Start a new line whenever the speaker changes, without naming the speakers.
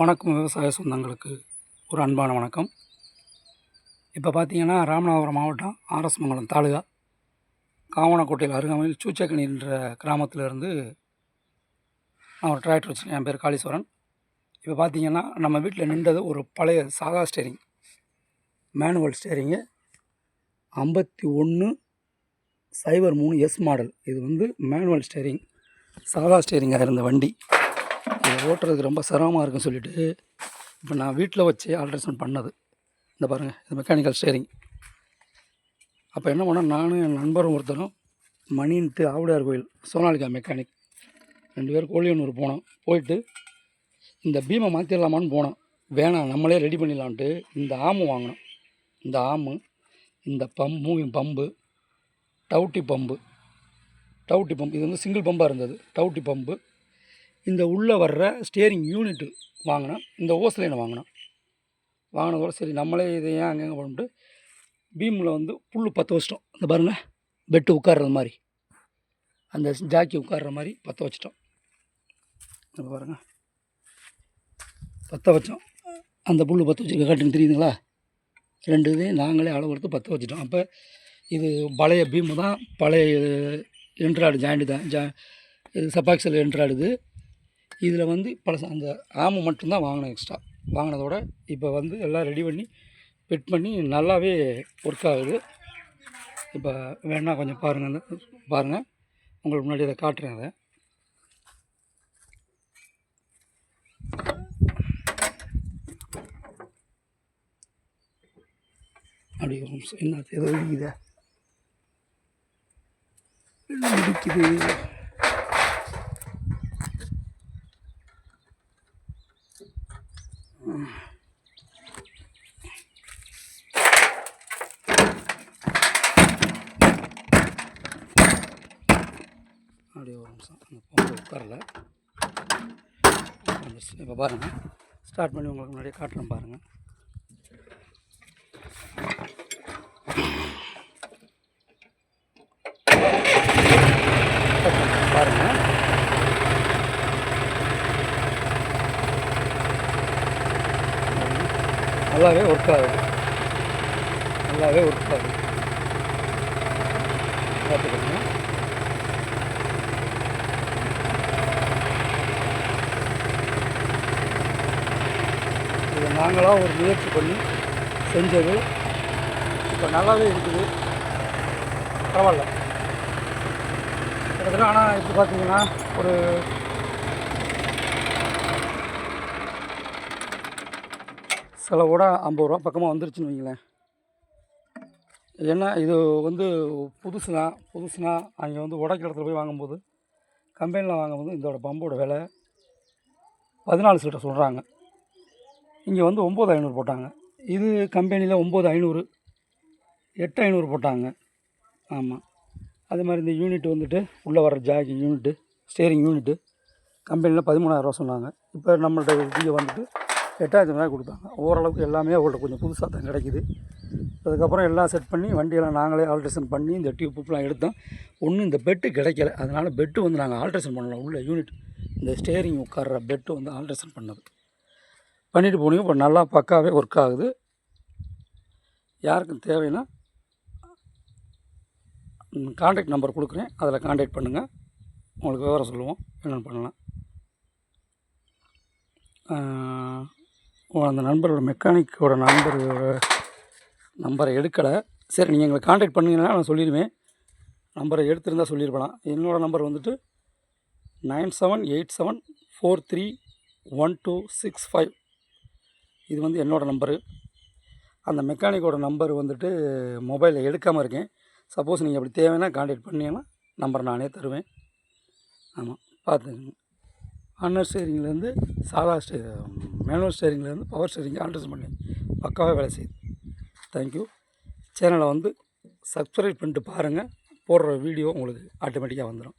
வணக்கம் விவசாய சொந்தங்களுக்கு ஒரு அன்பான வணக்கம். இப்போ பார்த்தீங்கன்னா ராமநாதபுரம் மாவட்டம் ஆர்எஸ் மங்கலம் தாலுகா காவனக்கோட்டையில் அருகாமையில் சூச்சக்கணின்ற கிராமத்திலேருந்து நான் ஒரு டிராக்டர் வச்சுருக்கேன். என் பேர் காளீஸ்வரன். இப்போ பார்த்தீங்கன்னா நம்ம வீட்டில் நின்றது ஒரு பழைய சாதா ஸ்டேரிங் மேனுவல் ஸ்டேரிங்கு ஐம்பத்தி ஒன்று சைபர் மூணு எஸ் மாடல் இது வந்து மேனுவல் ஸ்டேரிங் சாதா ஸ்டேரிங்காக இருந்த வண்டி. ஓட்டுறதுக்கு ரொம்ப சிரமமாக இருக்குன்னு சொல்லிட்டு இப்போ நான் வீட்டில் வச்சு ஆல்ட்ரேஷன் பண்ணது. இந்த பாருங்கள் இது மெக்கானிக்கல் ஸ்டேரிங் அப்போ என்ன பண்ணால் நானும் என் நண்பரும் ஒருத்தரும் மணின்ட்டு ஆவுடையார் கோயில் சோனாலிகா மெக்கானிக் ரெண்டு பேரும் கோழியனூர் போனோம். போயிட்டு இந்த பீமை மாற்றிடலாமான்னு போனோம். வேணாம் நம்மளே ரெடி பண்ணிடலான்ட்டு இந்த ஆமு வாங்கினோம். இந்த ஆமு இந்த பம் மூவிங் பம்பு டவுட்டி பம்பு. டவுட்டி பம்பு இது வந்து சிங்கிள் பம்பாக இருந்தது. டவுட்டி பம்பு இந்த உள்ளே வர்ற ஸ்டேரிங் யூனிட்டு வாங்கினோம் இந்த ஓஸ்லைனை வாங்கினோம் வாங்கினதோட சரி நம்மளே இதை ஏன் அங்கங்கே பண்ணிட்டு பீமில் வந்து புல் பற்ற வச்சிட்டோம். இந்த பாருங்கள் பெட்டு உட்கார்றது மாதிரி. அந்த ஜாக்கி உட்கார்ற மாதிரி பற்ற வச்சிட்டோம். இப்போ பாருங்கள் பற்ற வச்சோம். அந்த புல் பற்ற வச்சுருக்க காட்டுன்னு தெரியுதுங்களா? ரெண்டு இதையும் நாங்களே அளவு எடுத்து பற்ற வச்சிட்டோம். அப்போ இது பழைய பீமு தான் பழைய என்ட்ராய்டு ஜாயிண்ட்டு தான். ஜா இது சப்பாக்சல் என்ட்ராய்டு இதில் வந்து பல அந்த ஆமு மட்டும்தான் வாங்கினேன் எக்ஸ்ட்ரா வாங்கினதோட இப்போ வந்து எல்லாம் ரெடி பண்ணி ஃபிட் பண்ணி நல்லாவே ஒர்க் ஆகுது. இப்போ வேணால் கொஞ்சம் பாருங்கள் பாருங்கள் உங்களுக்கு முன்னாடி அதை காட்டுறேன் அதை. அப்படி ஒரு நிமிஷம் என்ன ஏதோ இதை இடிக்குது. அம்சம் அந்த பொங்கல் உட்காரல. இப்போ பாருங்கள் ஸ்டார்ட் பண்ணி உங்களுக்கு முன்னாடியே காட்டுறேன் பாருங்கள் பாருங்கள் நல்லாவே ஒர்க் ஆகுது. நல்லாவே ஒர்க் ஆகுது. பார்த்துக்கோங்க. நாங்களாக ஒரு முயற்சி பண்ணி செஞ்சது. இப்போ நல்லாவே இருக்குது. பரவாயில்ல. கிட்டத்தட்ட ஆனால் இப்போ பார்த்தீங்கன்னா ஒரு செலவோட ஐம்பது ரூபா பக்கமாக வந்துருச்சுன்னு வைங்களேன். ஏன்னா இது வந்து புதுசுனா புதுசுனா அங்கே வந்து உடைக்கிற இடத்துல போய் வாங்கும்போது கம்பெனியில் வாங்கும்போது இதோட பம்போட விலை பதினாலு சீட்டை சொல்கிறாங்க இங்கே வந்து ஒம்பது ஐநூறு போட்டாங்க. இது கம்பெனியில் ஒம்பது ஐநூறு எட்டு ஐநூறு போட்டாங்க. ஆமாம் அதே மாதிரி இந்த யூனிட் வந்துட்டு உள்ளே வர ஜாக்கி யூனிட்டு ஸ்டேரிங் யூனிட்டு கம்பெனியில் பதிமூணாயிரரூவா சொன்னாங்க. இப்போ நம்மள்ட்ட இங்கே வந்துட்டு எட்டாயிரத்தி ரூபாய் கொடுத்தாங்க. ஓரளவுக்கு எல்லாமே அவங்கள்ட்ட கொஞ்சம் புதுசாக தான் கிடைக்குது. அதுக்கப்புறம் எல்லாம் செட் பண்ணி வண்டியெல்லாம் நாங்களே ஆல்ட்ரேஷன் பண்ணி இந்த டியூப்லாம் எடுத்தோம். ஒன்றும் இந்த பெட்டு கிடைக்கல. அதனால் பெட்டு வந்து நாங்கள் ஆல்ட்ரேஷன் பண்ணலாம் உள்ள யூனிட் இந்த ஸ்டேரிங் உட்கார்ற பெட்டு வந்து ஆல்ட்ரேஷன் பண்ணது. பண்ணிட்டு போனீங்க இப்போ நல்லா பக்காவே ஒர்க் ஆகுது. யாருக்கும் தேவைன்னா காண்டாக்ட் நம்பர் கொடுக்குறேன். அதில் காண்டாக்ட் பண்ணுங்கள் உங்களுக்கு விவரம் சொல்லுவோம். என்னென்னு பண்ணலாம். அந்த நண்பரோட மெக்கானிக்கோட நம்பரோட நம்பரை எடுக்கலை. சரி நீங்கள் எங்களை காண்டாக்ட் பண்ணீங்கன்னா நான் சொல்லிடுவேன். நம்பரை எடுத்திருந்தால் சொல்லியிருப்பலாம் என்னோடய நம்பர் வந்துட்டு nine seven eight seven four three one two six five. இது வந்து என்னோடய நம்பரு அந்த மெக்கானிக்கோட நம்பர் வந்துட்டு மொபைலில் எடுக்காமல் இருக்கேன். சப்போஸ் நீங்கள் அப்படி தேவைன்னா காண்டாக்ட் பண்ணிங்கன்னா நம்பர் நானே தருவேன். ஆமாம் பார்த்துக்கோங்க. அன்னர் ஸ்டேரிங்லேருந்து சாலா ஸ்டே மேனுவல் ஸ்டேரிங்லேருந்து பவர் ஸ்டேரிங் ஆல்ட்ரேஷன் பண்ணி பக்காவாக வேலை செய்யுது. தேங்க்யூ சேனலை வந்து சப்ஸ்கிரைப் பண்ணிட்டு பாருங்கள் போடுற வீடியோ உங்களுக்கு ஆட்டோமேட்டிக்காக வந்துடும்